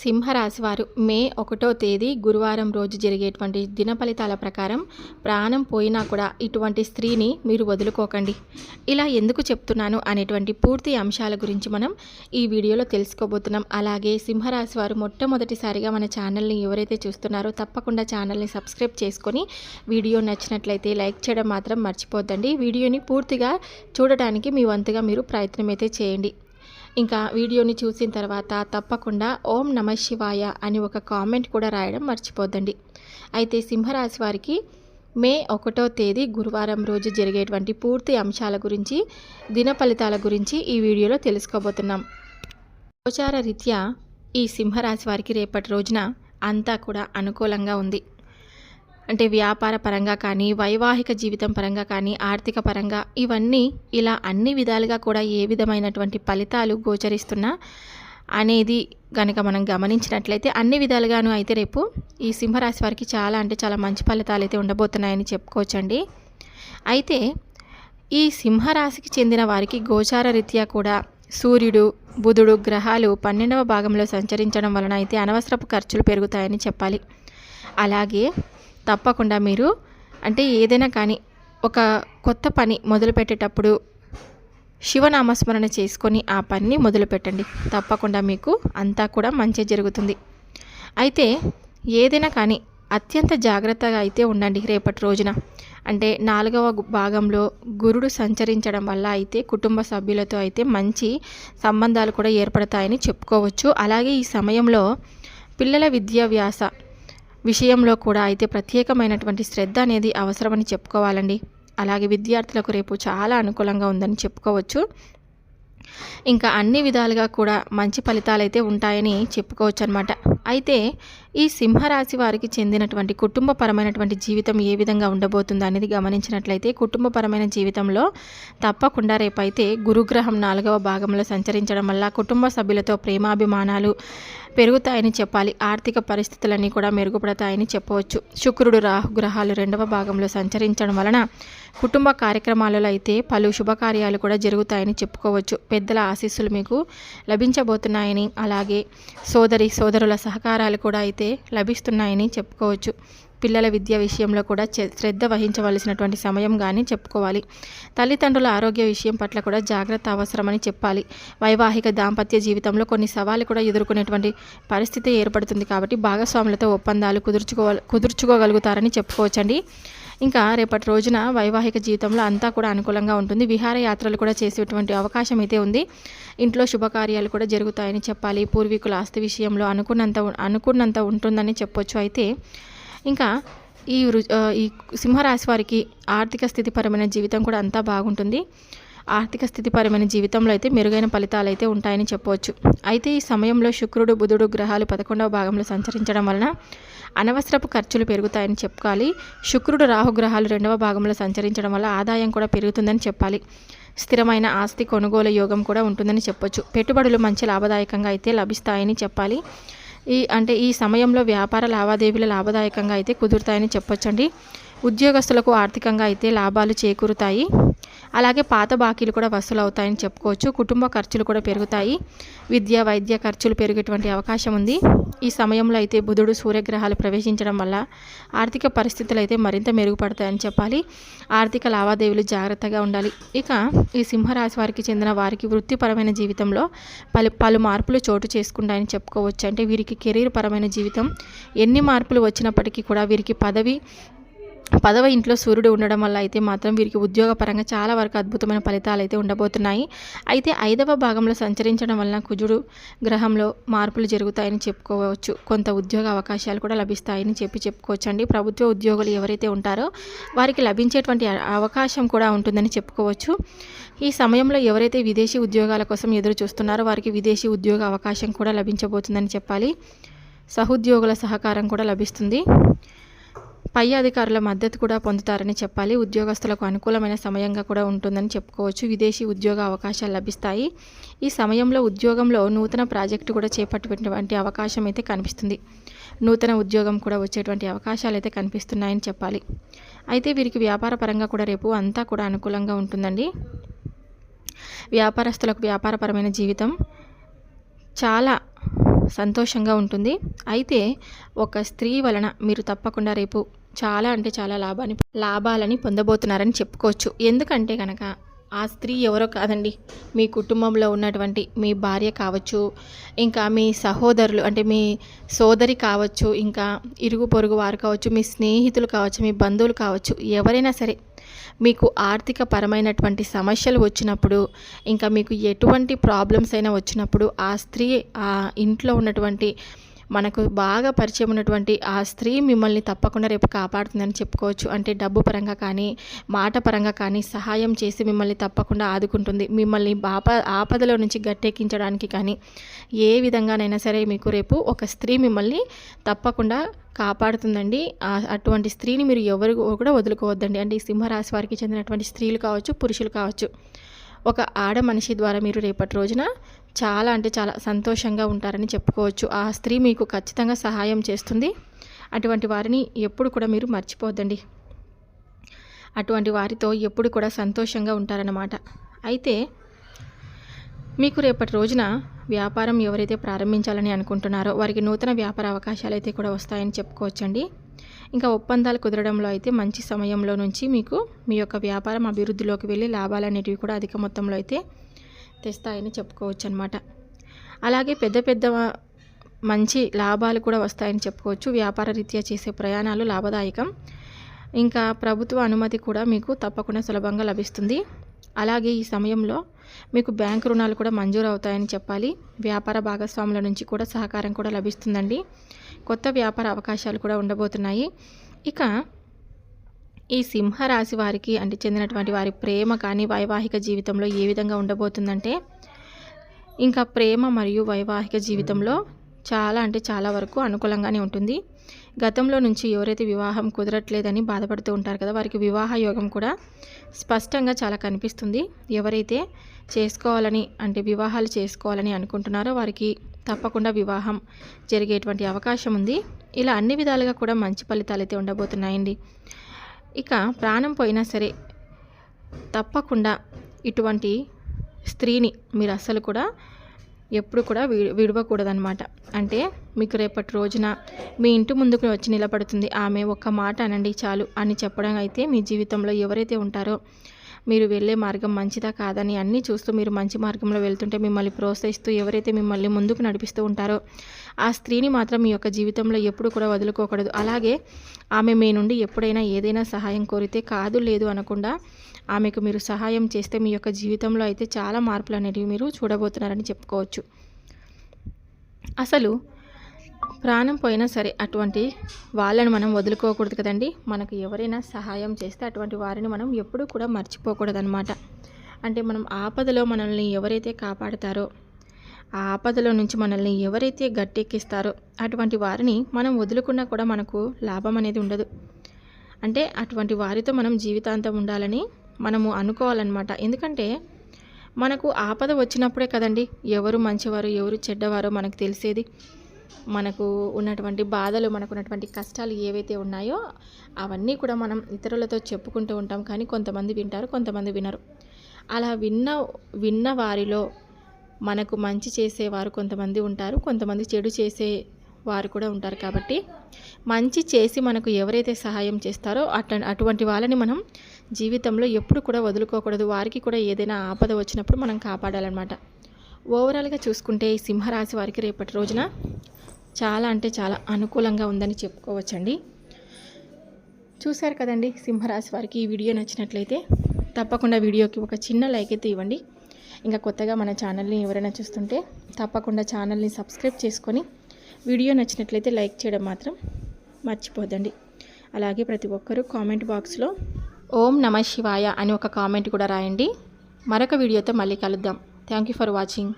సింహరాశి వారు మే ఒకటో తేదీ గురువారం రోజు జరిగేటువంటి దిన ఫలితాల ప్రకారం ప్రాణం పోయినా కూడా ఇటువంటి స్త్రీని మీరు వదులుకోకండి. ఇలా ఎందుకు చెప్తున్నాను అనేటువంటి పూర్తి అంశాల గురించి మనం ఈ వీడియోలో తెలుసుకోబోతున్నాం. అలాగే సింహరాశి వారు మొట్టమొదటిసారిగా మన ఛానల్ని ఎవరైతే చూస్తున్నారో తప్పకుండా ఛానల్ని సబ్స్క్రైబ్ చేసుకొని వీడియో నచ్చినట్లయితే లైక్ చేయడం మాత్రం మర్చిపోద్దండి. వీడియోని పూర్తిగా చూడటానికి మీ వంతుగా మీరు ప్రయత్నం అయితే చేయండి. ఇంకా వీడియోని చూసిన తర్వాత తప్పకుండా ఓం నమ శివాయ అని ఒక కామెంట్ కూడా రాయడం మర్చిపోద్దండి. అయితే సింహరాశి వారికి మే ఒకటో తేదీ గురువారం రోజు జరిగేటువంటి పూర్తి అంశాల గురించి దిన ఫలితాల గురించి ఈ వీడియోలో తెలుసుకోబోతున్నాం. గోచార రీత్యా ఈ సింహరాశి వారికి రేపటి రోజున అంతా కూడా అనుకూలంగా ఉంది. అంటే వ్యాపార పరంగా కానీ వైవాహిక జీవితం పరంగా కానీ ఆర్థిక పరంగా ఇవన్నీ ఇలా అన్ని విధాలుగా కూడా ఏ విధమైనటువంటి ఫలితాలు గోచరిస్తున్నా అనేది కనుక మనం గమనించినట్లయితే అన్ని విధాలుగాను అయితే రేపు ఈ సింహరాశి వారికి చాలా అంటే చాలా మంచి ఫలితాలు అయితే ఉండబోతున్నాయని చెప్పుకోవచ్చండి. అయితే ఈ సింహరాశికి చెందిన వారికి గోచార రీత్యా కూడా సూర్యుడు బుధుడు గ్రహాలు పన్నెండవ భాగంలో సంచరించడం వలన అయితే అనవసరపు ఖర్చులు పెరుగుతాయని చెప్పాలి. అలాగే తప్పకుండా మీరు అంటే ఏదైనా కానీ ఒక కొత్త పని మొదలుపెట్టేటప్పుడు శివనామస్మరణ చేసుకొని ఆ పనిని మొదలుపెట్టండి. తప్పకుండా మీకు అంతా కూడా మంచి జరుగుతుంది. అయితే ఏదైనా కానీ అత్యంత జాగ్రత్తగా అయితే ఉండండి రేపటి రోజున. అంటే నాలుగవ భాగంలో గురుడు సంచరించడం వల్ల అయితే కుటుంబ సభ్యులతో అయితే మంచి సంబంధాలు కూడా ఏర్పడతాయని చెప్పుకోవచ్చు. అలాగే ఈ సమయంలో పిల్లల విద్యాభ్యాస విషయంలో కూడా అయితే ప్రత్యేకమైనటువంటి శ్రద్ధ అనేది అవసరమని చెప్పుకోవాలండి. అలాగే విద్యార్థులకు రేపు చాలా అనుకూలంగా ఉందని చెప్పుకోవచ్చు. ఇంకా అన్ని విధాలుగా కూడా మంచి ఫలితాలు అయితే ఉంటాయని చెప్పుకోవచ్చు అనమాట అయితే ఈ సింహరాశి వారికి చెందినటువంటి కుటుంబపరమైనటువంటి జీవితం ఏ విధంగా ఉండబోతుందో అనేది గమనించినట్లయితే కుటుంబపరమైన జీవితంలో తప్పకుండా రేపైతే గురుగ్రహం నాలుగవ భాగంలో సంచరించడం వల్ల కుటుంబ సభ్యులతో ప్రేమాభిమానాలు పెరుగుతాయని చెప్పాలి. ఆర్థిక పరిస్థితులన్నీ కూడా మెరుగుపడతాయని చెప్పవచ్చు. శుక్రుడు రాహు గ్రహాలు రెండవ భాగంలో సంచరించడం వలన కుటుంబ కార్యక్రమాలలో అయితే పలు శుభకార్యాలు కూడా జరుగుతాయని చెప్పుకోవచ్చు. పెద్దల ఆశీస్సులు మీకు లభించబోతున్నాయని అలాగే సోదరి సోదరుల సహకారాలు కూడా అయితే లభిస్తున్నాయని చెప్పుకోవచ్చు. పిల్లల విద్య విషయంలో కూడా శ్రద్ధ వహించవలసినటువంటి సమయం కానీ చెప్పుకోవాలి. తల్లిదండ్రుల ఆరోగ్య విషయం పట్ల కూడా జాగ్రత్త అవసరమని చెప్పాలి. వైవాహిక దాంపత్య జీవితంలో కొన్ని సవాళ్ళు కూడా ఎదుర్కొనేటువంటి పరిస్థితి ఏర్పడుతుంది కాబట్టి భాగస్వాములతో ఒప్పందాలు కుదుర్చుకో కుదుర్చుకోగలుగుతారని చెప్పుకోవచ్చండి. ఇంకా రేపటి రోజున వైవాహిక జీవితంలో అంతా కూడా అనుకూలంగా ఉంటుంది. విహారయాత్రలు కూడా చేసేటువంటి అవకాశం అయితే ఉంది. ఇంట్లో శుభకార్యాలు కూడా జరుగుతాయని చెప్పాలి. పూర్వీకుల ఆస్తి విషయంలో అనుకున్నంత అనుకున్నంత ఉంటుందని చెప్పొచ్చు అయితే ఇంకా ఈ ఈ సింహరాశి వారికి ఆర్థిక స్థితిపరమైన జీవితం కూడా అంతా బాగుంటుంది. ఆర్థిక స్థితిపరమైన జీవితంలో అయితే మెరుగైన ఫలితాలు అయితే ఉంటాయని చెప్పవచ్చు. అయితే ఈ సమయంలో శుక్రుడు బుధుడు గ్రహాలు పదకొండవ భాగంలో సంచరించడం వలన అనవసరపు ఖర్చులు పెరుగుతాయని చెప్పుకోవాలి శుక్రుడు రాహుగ్రహాలు రెండవ భాగంలో సంచరించడం వల్ల ఆదాయం కూడా పెరుగుతుందని చెప్పాలి. స్థిరమైన ఆస్తి కొనుగోలు యోగం కూడా ఉంటుందని చెప్పొచ్చు. పెట్టుబడులు మంచి లాభదాయకంగా అయితే లభిస్తాయని చెప్పాలి. ఈ అంటే ఈ సమయంలో వ్యాపార లావాదేవీలు లాభదాయకంగా అయితే కుదురుతాయని చెప్పొచ్చండి. ఉద్యోగస్తులకు ఆర్థికంగా అయితే లాభాలు చేకూరుతాయి. అలాగే పాత బాకీలు కూడా వసూలు అవుతాయని చెప్పుకోవచ్చు. కుటుంబ ఖర్చులు కూడా పెరుగుతాయి. విద్య వైద్య ఖర్చులు పెరిగేటువంటి అవకాశం ఉంది. ఈ సమయంలో అయితే బుధుడు సూర్యగ్రహాలు ప్రవేశించడం వల్ల ఆర్థిక పరిస్థితులు అయితే మరింత మెరుగుపడతాయని చెప్పాలి. ఆర్థిక లావాదేవీలు జాగ్రత్తగా ఉండాలి. ఇక ఈ సింహరాశి వారికి చెందిన వారికి వృత్తిపరమైన జీవితంలో పలు పలు మార్పులు చోటు చేసుకుంటాయని చెప్పుకోవచ్చు. అంటే వీరికి కెరీర్ పరమైన జీవితం ఎన్ని మార్పులు వచ్చినప్పటికీ కూడా వీరికి పదవి పదవ ఇంట్లో సూర్యుడు ఉండడం వల్ల అయితే మాత్రం వీరికి ఉద్యోగపరంగా చాలా వరకు అద్భుతమైన ఫలితాలు అయితే ఉండబోతున్నాయి. అయితే ఐదవ భాగంలో సంచరించడం వలన కుజుడు గ్రహంలో మార్పులు జరుగుతాయని చెప్పుకోవచ్చు. కొంత ఉద్యోగ అవకాశాలు కూడా లభిస్తాయని చెప్పి చెప్పుకోవచ్చండి. ప్రభుత్వ ఉద్యోగులు ఎవరైతే ఉంటారో వారికి లభించేటువంటి అవకాశం కూడా ఉంటుందని చెప్పుకోవచ్చు. ఈ సమయంలో ఎవరైతే విదేశీ ఉద్యోగాల కోసం ఎదురు చూస్తున్నారో వారికి విదేశీ ఉద్యోగ అవకాశం కూడా లభించబోతుందని చెప్పాలి. సహోద్యోగుల సహకారం కూడా లభిస్తుంది. పై అధికారుల మద్దతు కూడా పొందుతారని చెప్పాలి. ఉద్యోగస్తులకు అనుకూలమైన సమయంగా కూడా ఉంటుందని చెప్పుకోవచ్చు. విదేశీ ఉద్యోగ అవకాశాలు లభిస్తాయి. ఈ సమయంలో ఉద్యోగంలో నూతన ప్రాజెక్టు కూడా చేపట్టేటువంటి అవకాశం అయితే కనిపిస్తుంది. నూతన ఉద్యోగం కూడా వచ్చేటువంటి అవకాశాలు అయితే కనిపిస్తున్నాయని చెప్పాలి. అయితే వీరికి వ్యాపార పరంగా కూడా రేపు అంతా కూడా అనుకూలంగా ఉంటుందండి. వ్యాపారస్తులకు వ్యాపారపరమైన జీవితం చాలా సంతోషంగా ఉంటుంది. అయితే ఒక స్త్రీ వలన మీరు తప్పకుండా రేపు చాలా అంటే చాలా లాభాన్ని లాభాలని పొందబోతున్నారని చెప్పుకోవచ్చు. ఎందుకంటే కనుక ఆ స్త్రీ ఎవరో కాదండి. మీ కుటుంబంలో ఉన్నటువంటి మీ భార్య కావచ్చు ఇంకా మీ సహోదరులు అంటే మీ సోదరి కావచ్చు ఇంకా ఇరుగు పొరుగు వారు కావచ్చు మీ స్నేహితులు కావచ్చు మీ బంధువులు కావచ్చు ఎవరైనా సరే మీకు ఆర్థిక పరమైనటువంటి సమస్యలు వచ్చినప్పుడు ఇంకా మీకు ఎటువంటి ప్రాబ్లమ్స్ అయినా వచ్చినప్పుడు ఆ స్త్రీ ఆ ఇంట్లో ఉన్నటువంటి మనకు బాగా పరిచయం ఉన్నటువంటి ఆ స్త్రీ మిమ్మల్ని తప్పకుండా రేపు కాపాడుతుందని చెప్పుకోవచ్చు. అంటే డబ్బు పరంగా కానీ మాట పరంగా కానీ సహాయం చేసి మిమ్మల్ని తప్పకుండా ఆదుకుంటుంది. మిమ్మల్ని బాప ఆపదలో నుంచి గట్టెక్కించడానికి కానీ ఏ విధంగానైనా సరే మీకు రేపు ఒక స్త్రీ మిమ్మల్ని తప్పకుండా కాపాడుతుందండి. అటువంటి స్త్రీని మీరు ఎవరు కూడా వదులుకోవద్దండి. అంటే ఈ సింహరాశి వారికి చెందినటువంటి స్త్రీలు కావచ్చు పురుషులు కావచ్చు. ఒక ఆడ మనిషి ద్వారా మీరు రేపటి రోజున చాలా అంటే చాలా సంతోషంగా ఉంటారని చెప్పుకోవచ్చు. ఆ స్త్రీ మీకు ఖచ్చితంగా సహాయం చేస్తుంది. అటువంటి వారిని ఎప్పుడు కూడా మీరు మర్చిపోద్దండి అటువంటి వారితో ఎప్పుడు కూడా సంతోషంగా ఉంటారన్నమాట. అయితే మీకు రేపటి రోజున వ్యాపారం ఎవరైతే ప్రారంభించాలని అనుకుంటున్నారో వారికి నూతన వ్యాపార అవకాశాలు అయితే కూడా వస్తాయని చెప్పుకోవచ్చండి. ఇంకా ఒప్పందాలు కుదరడంలో అయితే మంచి సమయంలో నుంచి మీకు మీ యొక్క వ్యాపారం అభివృద్ధిలోకి వెళ్ళి లాభాలు అనేటివి కూడా అధిక మొత్తంలో అయితే తెస్తాయని చెప్పుకోవచ్చు అనమాట అలాగే పెద్ద పెద్ద మంచి లాభాలు కూడా వస్తాయని చెప్పుకోవచ్చు. వ్యాపార రీత్యా చేసే ప్రయాణాలు లాభదాయకం. ఇంకా ప్రభుత్వ అనుమతి కూడా మీకు తప్పకుండా సులభంగా లభిస్తుంది. అలాగే ఈ సమయంలో మీకు బ్యాంకు రుణాలు కూడా మంజూరు అవుతాయని చెప్పాలి. వ్యాపార భాగస్వాముల నుంచి కూడా సహకారం కూడా లభిస్తుందండి. కొత్త వ్యాపార అవకాశాలు కూడా ఉండబోతున్నాయి. ఇక ఈ సింహరాశి వారికి అంటే చెందినటువంటి వారి ప్రేమ కానీ వైవాహిక జీవితంలో ఏ విధంగా ఉండబోతుందంటే ఇంకా ప్రేమ మరియు వైవాహిక జీవితంలో చాలా అంటే చాలా వరకు అనుకూలంగానే ఉంటుంది. గతంలో నుంచి ఎవరైతే వివాహం కుదరట్లేదని బాధపడుతూ ఉంటారు కదా వారికి వివాహ యోగం కూడా స్పష్టంగా చాలా కనిపిస్తుంది. ఎవరైతే చేసుకోవాలని అంటే వివాహాలు చేసుకోవాలని అనుకుంటున్నారో వారికి తప్పకుండా వివాహం జరిగేటువంటి అవకాశం ఉంది. ఇలా అన్ని విధాలుగా కూడా మంచి ఫలితాలు అయితే ఉండబోతున్నాయండి. ఇక ప్రాణం పోయినా సరే తప్పకుండా ఇటువంటి స్త్రీని మీరు అస్సలు కూడా ఎప్పుడు కూడా వి విడవకూడదనమాట అంటే మీకు రేపటి రోజున మీ ఇంటి ముందుకు వచ్చి నిలబడుతుంది. ఆమె ఒక్క మాట అనండి చాలు అని చెప్పడం అయితే మీ జీవితంలో ఎవరైతే ఉంటారో మీరు వెళ్ళే మార్గం మంచిదా కాదని అన్నీ చూస్తూ మీరు మంచి మార్గంలో వెళ్తుంటే మిమ్మల్ని ప్రోత్సహిస్తూ ఎవరైతే మిమ్మల్ని ముందుకు నడిపిస్తూ ఉంటారో ఆ స్త్రీని మాత్రం మీ యొక్క జీవితంలో ఎప్పుడు కూడా వదులుకోకూడదు. అలాగే ఆమె మీ నుండి ఎప్పుడైనా ఏదైనా సహాయం కోరితే కాదు లేదు అనకుండా ఆమెకు మీరు సహాయం చేస్తే మీ యొక్క జీవితంలో అయితే చాలా మార్పులు అనేవి మీరు చూడబోతున్నారని చెప్పుకోవచ్చు. అసలు ప్రాణం పోయినా సరే అటువంటి వాళ్ళని మనం వదులుకోకూడదు కదండి. మనకు ఎవరైనా సహాయం చేస్తే అటువంటి వారిని మనం ఎప్పుడూ కూడా మర్చిపోకూడదనమాట అంటే మనం ఆపదలో మనల్ని ఎవరైతే కాపాడతారో ఆ ఆపదలో నుంచి మనల్ని ఎవరైతే గట్టెక్కిస్తారో అటువంటి వారిని మనం వదులుకున్నా కూడా మనకు లాభం అనేది ఉండదు. అంటే అటువంటి వారితో మనం జీవితాంతం ఉండాలని మనము అనుకోవాలన్నమాట. ఎందుకంటే మనకు ఆపద వచ్చినప్పుడే కదండి ఎవరు మంచివారు ఎవరు చెడ్డవారో మనకు తెలిసేది. మనకు ఉన్నటువంటి బాధలు మనకు ఉన్నటువంటి కష్టాలు ఏవైతే ఉన్నాయో అవన్నీ కూడా మనం ఇతరులతో చెప్పుకుంటూ ఉంటాం. కానీ కొంతమంది వింటారు కొంతమంది వినరు. అలా విన్న విన్న వారిలో మనకు మంచి చేసేవారు కొంతమంది ఉంటారు కొంతమంది చెడు చేసే వారు కూడా ఉంటారు కాబట్టి మంచి చేసి మనకు ఎవరైతే సహాయం చేస్తారో అట్ అటువంటి వాళ్ళని మనం జీవితంలో ఎప్పుడు కూడా వదులుకోకూడదు. వారికి కూడా ఏదైనా ఆపద వచ్చినప్పుడు మనం కాపాడాలన్నమాట. ఓవరాల్గా చూసుకుంటే ఈ సింహరాశి వారికి రేపటి రోజున చాలా అంటే చాలా అనుకూలంగా ఉందని చెప్పుకోవచ్చండి. చూశారు కదండి సింహరాశి వారికి ఈ వీడియో నచ్చినట్లయితే తప్పకుండా వీడియోకి ఒక చిన్న లైక్ అయితే ఇవ్వండి. ఇంకా కొత్తగా మన ఛానల్ని ఎవరైనా చూస్తుంటే తప్పకుండా ఛానల్ని సబ్స్క్రైబ్ చేసుకొని వీడియో నచ్చినట్లయితే లైక్ చేయడం మాత్రం మర్చిపోదండి అలాగే ప్రతి ఒక్కరూ కామెంట్ బాక్స్లో ఓం నమ శివాయ అని ఒక కామెంట్ కూడా రాయండి. మరొక వీడియోతో మళ్ళీ కలుద్దాం. Thank you for watching.